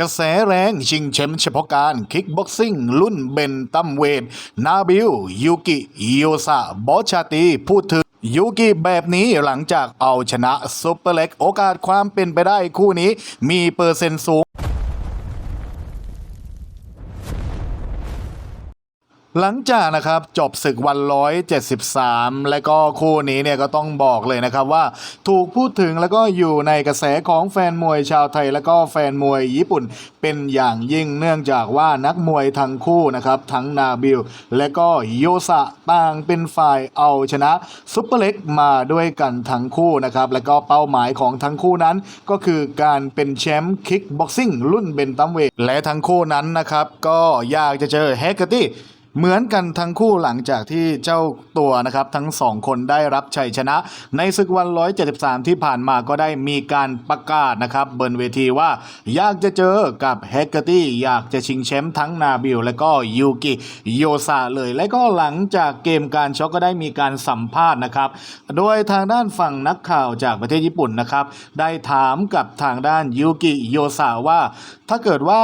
กระแสแรงชิงแชมป์เฉพาะการคิกบ็อกซิ่งรุ่นเบนตัมเวท นาบิล ยูกิโยซาบอชาตีพูดถึงยูกิแบบนี้หลังจากเอาชนะซุปเปอร์เล็ก โอกาสความเป็นไปได้คู่นี้มีเปอร์เซ็นต์สูง หลังจากนะครับจบศึกวัน173และก็คู่นี้เนี่ยก็ต้องบอกเลยนะครับว่าถูกพูดถึงแล้วก็อยู่ในกระแสของแฟนมวยชาวไทย แล้วก็แฟนมวยญี่ปุ่นเป็นอย่างยิ่งเนื่องจากว่านักมวยทั้งคู่นะครับทั้งนาบิล และก็โยสะต่างเป็นฝ่ายเอาชนะซุปเปอร์เล็กมาด้วยกันทั้งคู่นะครับแล้วก็เป้าหมายของทั้งคู่นั้นก็คือการเป็นแชมป์คิกบ็อกซิ่งรุ่นเบนตัมเวทและทั้งคู่นั้นนะครับก็อยากจะเจอแฮกเกอร์ตี้ เหมือนกันทั้งคู่หลังจากที่เจ้าตัวนะครับทั้งสองคนได้รับชัยชนะ ในศึกวัน 173 ที่ผ่านมาก็ได้มีการประกาศนะครับบนเวทีว่า อยากจะเจอกับแฮกเกอร์ตี้อยากจะชิงแชมป์ทั้งนาบิลและก็ยูกิโยซาเลย และก็หลังจากเกมการชกก็ได้มีการสัมภาษณ์นะครับ โดยทางด้านฝั่งนักข่าวจากประเทศญี่ปุ่นนะครับ ได้ถามกับทางด้านยูกิโยซาว่า ถ้าเกิดว่า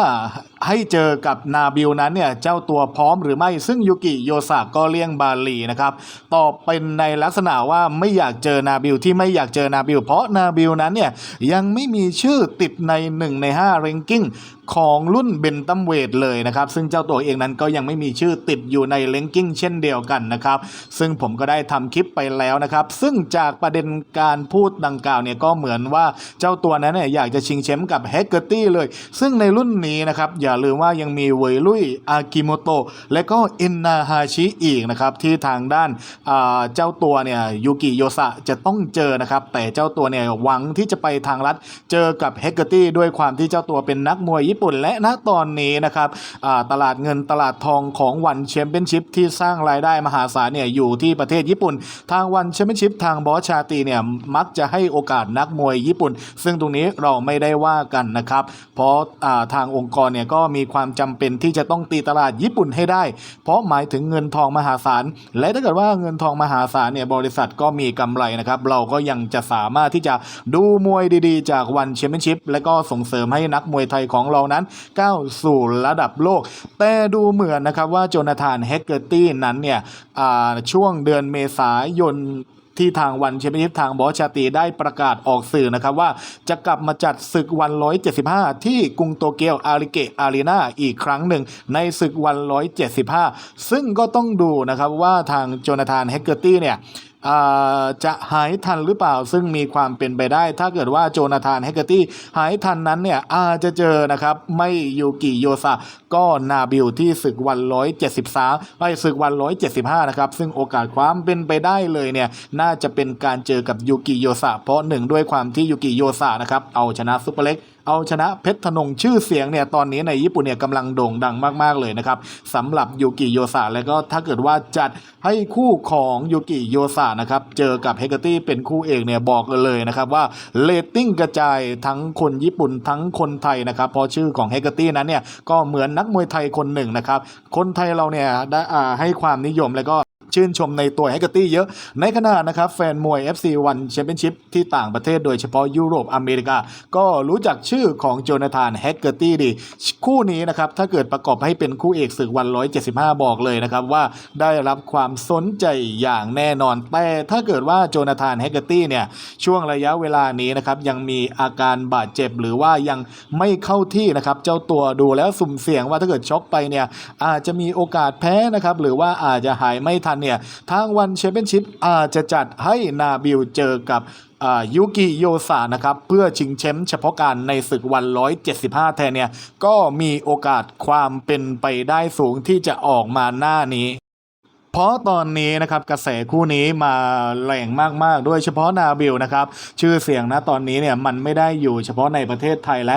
ให้เจอกับนาบิลนั้นเนี่ยเจ้าตัวพร้อมหรือไม่ซึ่งยูกิโยซาก็เลี่ยงบาลีนะครับตอบเป็นในลักษณะว่าไม่อยากเจอนาบิลที่ไม่อยากเจอนาบิลเพราะนาบิลนั้นเนี่ยยังไม่มีชื่อติดใน 1 ใน5เรนกิ้งของรุ่นเบนตัมเวทเลยนะครับ ซึ่งเจ้าตัวเองนั้นก็ยังไม่มีชื่อติดอยู่ในเรนกิ้งเช่นเดียวกันนะครับ ซึ่งผมก็ได้ทำคลิปไปแล้วนะครับ ซึ่งจากประเด็นการพูดดังกล่าวเนี่ยก็เหมือนว่าเจ้าตัวนั้นเนี่ยอยากจะชิงแชมป์กับแฮกเกอร์ตี้เลย ซึ่งในรุ่นนี้นะครับ อย่าลืมว่ายังมีเวยลุยอากิโมโตะและก็อินนาฮาชิอีกนะครับ ที่ทางด้านเจ้าตัวเนี่ยยูกิโยสะจะต้องเจอนะครับ แต่เจ้าตัวเนี่ยหวังที่จะไปทางลัดเจอกับแฮกเกอร์ตี้ด้วยความที่เจ้าตัวเป็นนักมวยญี่ปุ่นและณตอนนี้นะครับตลาดเงินตลาดทองของวันแชมเปี้ยนชิพที่สร้างรายได้มหาศาลเนี่ยอยู่ที่ประเทศญี่ปุ่น ทางวันแชมเปี้ยนชิพทางบอสชาตีเนี่ยมักจะให้โอกาสนักมวยญี่ปุ่น ซึ่งตรงนี้เราไม่ได้ว่ากันนะครับ เพราะทางองค์กรเนี่ยก็มีความจำเป็นที่จะต้องตีตลาดญี่ปุ่นให้ได้ เพราะหมายถึงเงินทองมหาศาล และถ้าเกิดว่าเงินทองมหาศาลเนี่ยบริษัทก็มีกำไรนะครับ เราก็ยังจะสามารถที่จะดูมวยดีๆ จากวันแชมเปี้ยนชิพและก็ส่งเสริมให้นักมวยไทยของเรานั้นก้าวสู่ระดับโลก แต่ดูเหมือนนะครับว่าโจนาธานแฮกเกอร์ตี้นั้นเนี่ยช่วงเดือนเมษายนที่ทางวันแชมเปี้ยนชิพทางบอสชาตีได้ประกาศออกสื่อนะครับว่าจะกลับมาจัดศึกวัน 175 ที่กรุงโตเกียวอาริเกะอารีนาอีกครั้งหนึ่งในศึกวัน 175 ซึ่งก็ต้องดูนะครับว่าทางโจนาธานแฮกเกอร์ตี้เนี่ย จะหายทันหรือเปล่าซึ่งมีความเป็นไปได้ ถ้าเกิดว่าโจนาธานแฮกเกอร์ตี้หายทันนั้นเนี่ยอาจจะเจอนะครับไม่ยูกิโยซะก็นาบิลที่ศึกวัน 173ไปศึกวัน 175 นะครับ ซึ่งโอกาสความเป็นไปได้เลยเนี่ยน่าจะเป็นการเจอกับยูกิโยซะเพราะหนึ่งด้วยความที่ยูกิโยซะนะครับเอาชนะซุปเปอร์เล็ก เอาชนะเพชรธนงชื่อเสียงเนี่ยตอนนี้ในญี่ปุ่นเนี่ยกำลังโด่งดังมากๆเลยนะครับสำหรับยูกิโยซะแล้วก็ถ้าเกิดว่าจัดให้คู่ของยูกิโยซะนะครับเจอกับเฮกเกอร์ตี้เป็นคู่เอกเนี่ยบอกเลยนะครับว่าเรตติ้งกระจายทั้งคนญี่ปุ่นทั้งคนไทยนะครับเพราะชื่อของเฮกเกอร์ตี้นั้นเนี่ยก็เหมือนนักมวยไทยคนหนึ่งนะครับคนไทยเราเนี่ยได้อาให้ความนิยมแล้วก็ ชื่นชมในตัวแฮกเกอร์ตี้เยอะ ในขณะนะครับแฟนมวย FC 1 Championship ที่ต่างประเทศโดยเฉพาะยุโรปอเมริกา ก็รู้จักชื่อของโจนาธานแฮกเกอร์ตี้ดี คู่นี้นะครับถ้าเกิดประกอบให้เป็นคู่เอกศึกวัน 175 บอกเลยนะครับว่าได้รับความสนใจอย่างแน่นอน แต่ถ้าเกิดว่าโจนาธานแฮกเกอร์ตี้เนี่ยช่วงระยะเวลานี้นะครับยังมีอาการบาดเจ็บหรือว่ายังไม่เข้าที่นะครับเจ้าตัวดูแล้วสุ่มเสี่ยงว่าถ้าเกิดช็อกไปเนี่ยอาจจะมีโอกาสแพ้นะครับหรือว่าอาจจะหายไม่ทันเนี่ยทางวันแชมเปี้ยนชิพอาจจะจัดให้นาบิลเจอกับยูกิโยซานะครับ เพื่อชิงแชมป์เฉพาะการในศึกวัน 175 แทนเนี่ย ก็มีโอกาสความเป็นไปได้สูงที่จะออกมาหน้านี้เพราะตอนนี้นะครับกระแสคู่นี้มาแรงมากๆ ด้วยเฉพาะนาบิลนะครับ ชื่อเสียงนะตอนนี้เนี่ยมันไม่ได้อยู่เฉพาะในประเทศไทยและ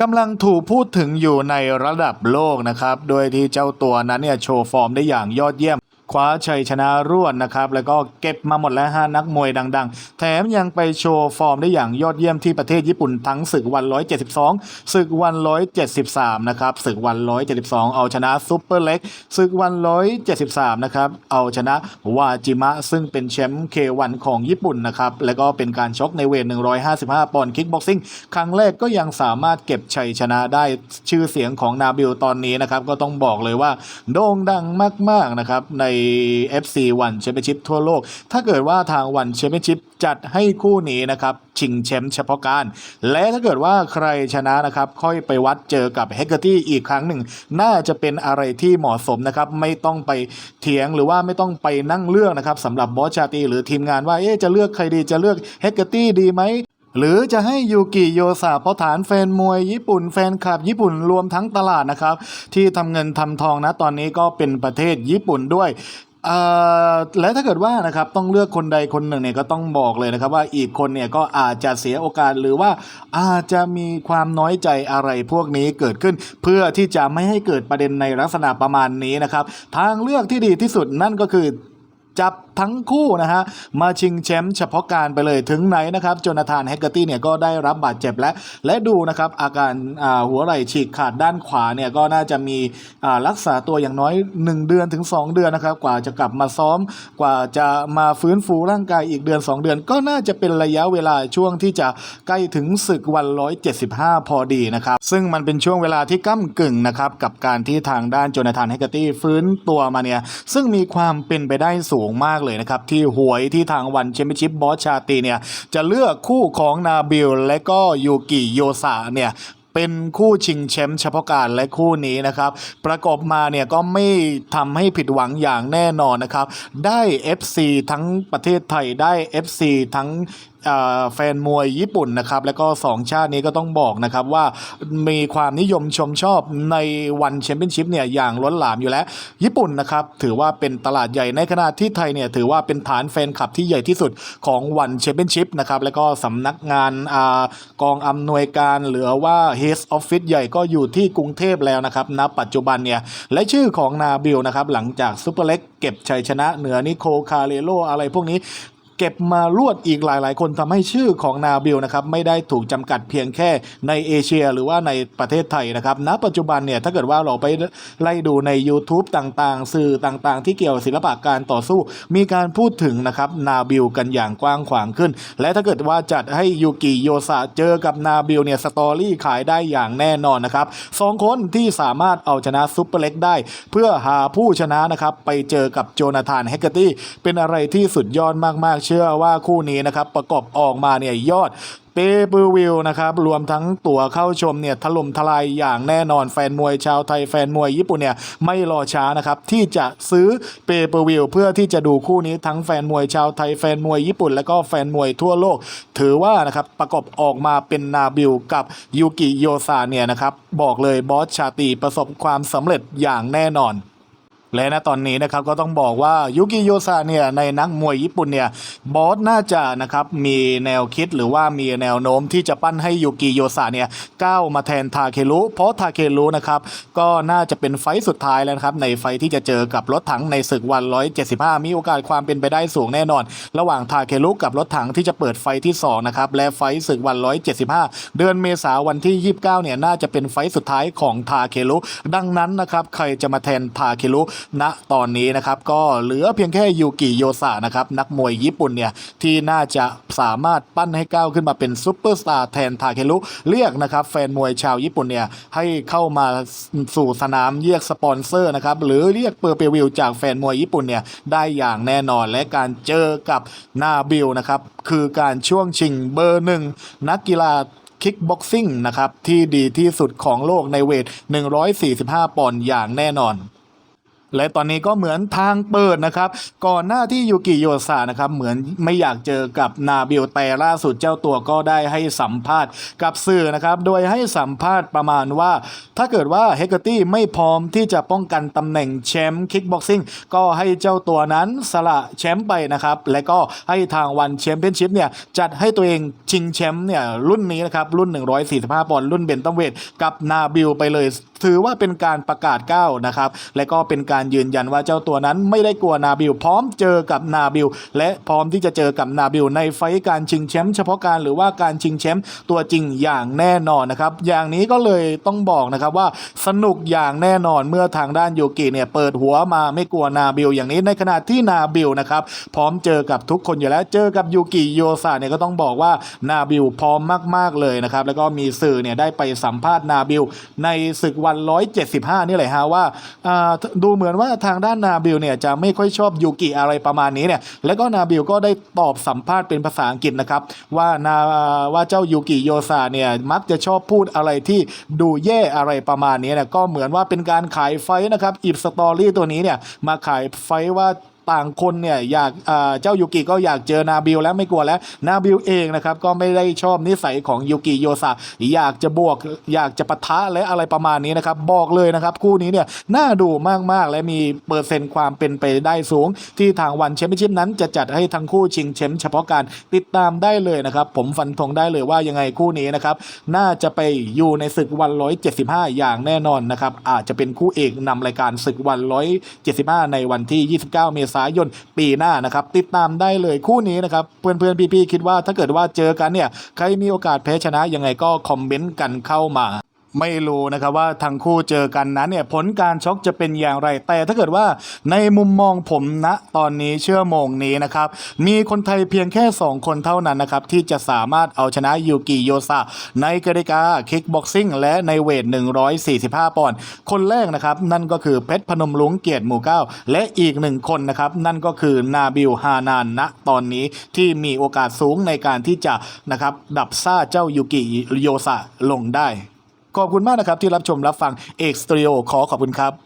กำลังถูกพูดถึงอยู่ในระดับโลกนะครับ โดยที่เจ้าตัวนั้นเนี่ยโชว์ฟอร์มได้อย่างยอดเยี่ยม คว้าชัยชนะรวดนะครับ แล้วก็เก็บมาหมดแล้วฮะนักมวยดัง ๆ แถมยังไปโชว์ฟอร์มได้อย่างยอดเยี่ยมที่ประเทศญี่ปุ่นทั้งศึกวัน 172 ศึกวัน 173 นะครับ ศึกวัน 172 เอาชนะซุปเปอร์เล็ก ศึกวัน 173 นะครับ เอาชนะวาจิมะ ซึ่งเป็นแชมป์เควันของญี่ปุ่นนะครับ แล้วก็เป็นการชกในเวท 155 ปอนด์คิกบ็อกซิ่ง ครั้งแรกก็ยังสามารถเก็บชัยชนะได้ชื่อเสียงของนาบิลตอนนี้นะครับ ก็ต้องบอกเลยว่าโด่งดังมากๆนะครับใน FC วันแชมเปี้ยนชิพทั่วโลก ถ้าเกิดว่าทางวันแชมเปี้ยนชิพจัดให้คู่นี้นะครับชิงแชมป์เฉพาะการ และถ้าเกิดว่าใครชนะนะครับค่อยไปวัดเจอกับเฮกเกอร์ตี้อีกครั้งหนึ่ง น่าจะเป็นอะไรที่เหมาะสมนะครับไม่ต้องไปเถียงหรือว่าไม่ต้องไปนั่งเลือกนะครับสำหรับบอสชาตีหรือทีมงานว่าเอ๊ะจะเลือกใครดีจะเลือกเฮกเกอร์ตี้ดีไหม หรือจะให้ยูกิโยซาเพราะฐานแฟนมวยญี่ปุ่นแฟนคลับญี่ปุ่นรวมทั้งตลาดนะครับ ที่ทำเงินทำทองนะตอนนี้ก็เป็นประเทศญี่ปุ่นด้วยและถ้าเกิดว่านะครับต้องเลือกคนใดคนหนึ่งเนี่ยก็ต้องบอกเลยนะครับว่าอีกคนเนี่ยก็อาจจะเสียโอกาสหรือว่าอาจจะมีความน้อยใจอะไรพวกนี้เกิดขึ้น เพื่อที่จะไม่ให้เกิดประเด็นในลักษณะประมาณนี้นะครับ ทางเลือกที่ดีที่สุดนั่นก็คือ จับทั้งคู่นะฮะมาชิงแชมป์เฉพาะการไปเลยถึงไหนนะครับโจนาธานแฮกเกอร์ตี้เนี่ยก็ได้รับบาดเจ็บและและดูนะครับอาการาหัวไหล่ฉีกขาดด้านขวาเนี่ยก็น่าจะมีรักษาตัวอย่างน้อย 1 เดือนถึง 2 เดือนนะครับกว่าจะกลับมาซ้อม กว่าจะมาฟื้นฟูร่างกายอีกเดือน 2 เดือน ก็น่าจะเป็นระยะเวลาช่วงที่จะใกล้ถึงศึกวัน 175 พอดีนะครับซึ่งมันเป็นช่วงเวลาที่ก้ากึ่งนะครับกับการที่ทางด้านโจนาธานแฮกเกอร์ตี้ฟื้นตัวมาเนี่ยซึ่งมีความเป็นไปได้สูงมากเลยนะครับ ที่หวยที่ทางวันแชมเปี้ยนชิพบอสชาตีเนี่ย จะเลือกคู่ของนาบิลและก็ยูกิโยซาเนี่ยเป็นคู่ชิงแชมป์เฉพาะการและคู่นี้นะครับ ประกอบมาเนี่ยก็ไม่ทำให้ผิดหวังอย่างแน่นอนนะครับ ได้ FC ทั้งประเทศไทยได้ FC ทั้งแฟนมวยญี่ปุ่นนะครับแล้วก็2ชาตินี้ก็ต้องบอกนะครับว่ามีความนิยมชมชอบในวันแชมเปี้ยนชิพเนี่ยอย่างล้นหลามอยู่แล้ว ญี่ปุ่นนะครับถือว่าเป็นตลาดใหญ่ในขณะที่ไทยเนี่ยถือว่าเป็นฐานแฟนคลับที่ใหญ่ที่สุดของวันแชมเปี้ยนชิพนะครับแล้วก็สำนักงานอากองอำนวยการหรือว่า Head Office ใหญ่ก็อยู่ที่กรุงเทพแล้วนะครับณปัจจุบันเนี่ยและชื่อของนาบิลนะครับหลังจากซูเปอร์เล็กเก็บชัยชนะเหนือนิโคคาเรโลอะไรพวกนี้ เก็บมารวดอีกหลาย ๆ คนทำให้ชื่อของนาบิลนะครับไม่ได้ถูกจำกัดเพียงแค่ในเอเชียหรือว่าในประเทศไทยนะครับณปัจจุบันเนี่ยถ้าเกิดว่าเราไปไล่ดูใน YouTube ต่างๆ สื่อต่างๆ ที่เกี่ยวกับศิลปะการต่อสู้ มีการพูดถึงนะครับนาบิลกันอย่างกว้างขวางขึ้น และถ้าเกิดว่าจัดให้ยูกิโยซาเจอกับนาบิลเนี่ยสตอรี่ขายได้อย่างแน่นอนนะครับสองคนที่สามารถเอาชนะซุปเปอร์เล็กได้ เพื่อหาผู้ชนะนะครับไปเจอกับโจนาธานแฮกเกอร์ตี้เป็นอะไรที่สุดยอดมากๆเชื่อว่าคู่นี้นะครับประกอบออกมาเนี่ยยอดเปเปอร์วิวนะครับรวมทั้งตั๋วเข้าชมเนี่ยถล่มทลายอย่างแน่นอนแฟนมวยชาวไทยแฟนมวยญี่ปุ่นเนี่ยไม่รอช้านะครับที่จะซื้อเปเปอร์วิวเพื่อที่จะดูคู่นี้ทั้งแฟนมวยชาวไทยแฟนมวยญี่ปุ่น และก็แฟนมวยทั่วโลก ถือว่านะครับประกอบออกมาเป็นนาบิลกับยูกิโยซาเนี่ยนะครับบอกเลยบอสชาตีประสบความสำเร็จอย่างแน่นอน และณตอนนี้นะครับก็ต้องบอกว่ายุกิโยซาเนี่ยในนักมวยญี่ปุ่นเนี่ยบอสน่าจะนะครับมีแนวคิดหรือว่ามีแนวโน้มที่จะปั้นให้ยุกิโยซาเนี่ยก้าวมาแทนทาเครุเพราะทาเครุนะครับก็น่าจะเป็นไฟสุดท้ายแล้วครับในไฟที่จะเจอกับรถถังในศึกวัน 175 มีโอกาสความเป็นไปได้สูงแน่นอน ระหว่างทาเครุกับรถถังที่จะเปิดไฟที่2นะครับและไฟศึกวัน 175 เดือนเมษาวันที่ 29 เนี่ยน่าจะเป็นไฟสุดท้ายของทาเครุดังนั้นนะครับใครจะมาแทนทาเครุณตอนนี้นะครับก็เหลือเพียงแค่ยูกิโยซานะครับนักมวยญี่ปุ่นเนี่ยที่น่าจะสามารถปั้นให้ก้าวขึ้นมาเป็นซุปเปอร์สตาร์แทนทาเครุเรียกนะครับแฟนมวยชาวญี่ปุ่นเนี่ยให้เข้ามาสู่สนามเรียกสปอนเซอร์นะครับหรือเรียกเปอร์เปวิวจากแฟนมวยญี่ปุ่นเนี่ยได้อย่างแน่นอนและการเจอกับนาบิลนะครับคือการช่วงชิงเบอร์หนึ่งนักกีฬาคิกบ็อกซิ่งนะครับที่ดีที่สุดของโลกในเวท 145 ปอนด์อย่างแน่นอน และตอนนี้ก็เหมือนทางเปิดนะครับ ก่อนหน้าที่ยูกิโยซานะครับเหมือนไม่อยากเจอกับนาบิลแต่ล่าสุดเจ้าตัวก็ได้ให้สัมภาษณ์กับสื่อนะครับโดยให้สัมภาษณ์ประมาณว่า ถ้าเกิดว่าเฮกเกอร์ตี้ไม่พร้อมที่จะป้องกันตำแหน่งแชมป์คิกบ็อกซิ่งก็ให้เจ้าตัวนั้นสละแชมป์ไปนะครับและก็ให้ทางวันแชมเปี้ยนชิพเนี่ยจัดให้ตัวเองชิงแชมป์เนี่ยรุ่นนี้นะครับรุ่น 145ปอนด์รุ่นเบนตัมเวทกับนาบิลไปเลยถือว่าเป็นการประกาศก้าวนะครับ และก็เป็นการยืนยันว่าเจ้าตัวนั้นไม่ได้กลัวนาบิล พร้อมเจอกับนาบิล และพร้อมที่จะเจอกับนาบิล ในไฟการชิงแชมป์เฉพาะการหรือว่าการชิงแชมป์ตัวจริงอย่างแน่นอนนะครับ อย่างนี้ก็เลยต้องบอกนะครับว่าสนุกอย่างแน่นอนเมื่อทางด้านยูกิเนี่ยเปิดหัวมาไม่กลัวนาบิลอย่างนี้ในขณะที่นาบิลนะครับพร้อมเจอกับทุกคนอยู่แล้วเจอกับยูกิโยซาเนี่ยก็ต้องบอกว่านาบิลพร้อมมาก ๆเลยนะครับแล้วก็มีสื่อเนี่ยได้ไปสัมภาษณ์นาบิลในศึกววัน 175 นี่แหละฮะว่าดูเหมือนว่าทางด้านนาบิลเนี่ยจะไม่ค่อยชอบยูกิอะไรประมาณนี้เนี่ยแล้วก็นาบิลก็ได้ตอบสัมภาษณ์เป็นภาษาอังกฤษนะครับว่านาว่าเจ้ายูกิโยซาเนี่ยมักจะชอบพูดอะไรที่ดูแย่อะไรประมาณนี้เนี่ยก็เหมือนว่าเป็นการขายไฟนะครับอิบสตอรี่ตัวนี้เนี่ยมาขายไฟว่า ต่างคนเนี่ยอยากเจ้ายูกิก็อยากเจอนาบิลแล้วไม่กลัวแล้วนาบิลเองนะครับก็ไม่ได้ชอบนิสัยของยูกิโยซาอยากจะบวกอยากจะปะทะและอะไรประมาณนี้นะครับบอกเลยนะครับคู่นี้เนี่ยน่าดูมากๆ และมีเปอร์เซ็นต์ความเป็นไปได้สูง ที่ทางวันแชมเปี้ยนชิพนั้นจะจัดให้ทั้งคู่ชิงแชมป์เฉพาะการติดตามได้เลยนะครับผมฟันธงได้เลยว่ายังไงคู่นี้นะครับน่าจะไปอยู่ในศึกวัน 175 อย่างแน่นอนนะครับอาจจะเป็นคู่เอกนำรายการศึกวัน 175 ในวันที่ 29 เมษายนปีหน้านะครับติดตามได้เลยคู่นี้นะครับเพื่อนๆพี่ๆคิดว่าถ้าเกิดว่าเจอกันเนี่ยใครมีโอกาสแพ้ชนะยังไงก็คอมเมนต์กันเข้ามา ไม่รู้นะครับว่าทั้งคู่เจอกันนั้นเนี่ยผลการช็อกจะเป็นอย่างไร แต่ถ้าเกิดว่าในมุมมองผมณตอนนี้เชื่อโมงนี้นะครับมีคนไทยเพียงแค่ 2 คนเท่านั้นนะครับที่จะสามารถเอาชนะยูกิโยซาในกติกาคิกบ็อกซิ่งและในเวท 145 ปอนด์คนแรกนะครับนั่นก็คือเพชรพนมลุงเกียรติหมู่เก้าและอีกหนึ่งคนนะครับนั่นก็คือนาบิลฮานานณตอนนี้ที่มีโอกาสสูงในการที่จะนะครับดับซ่าเจ้ายูกิโยซาลงได้ ขอบคุณมากนะครับที่รับชมรับฟังเอกสตรีโอขอขอบคุณครับ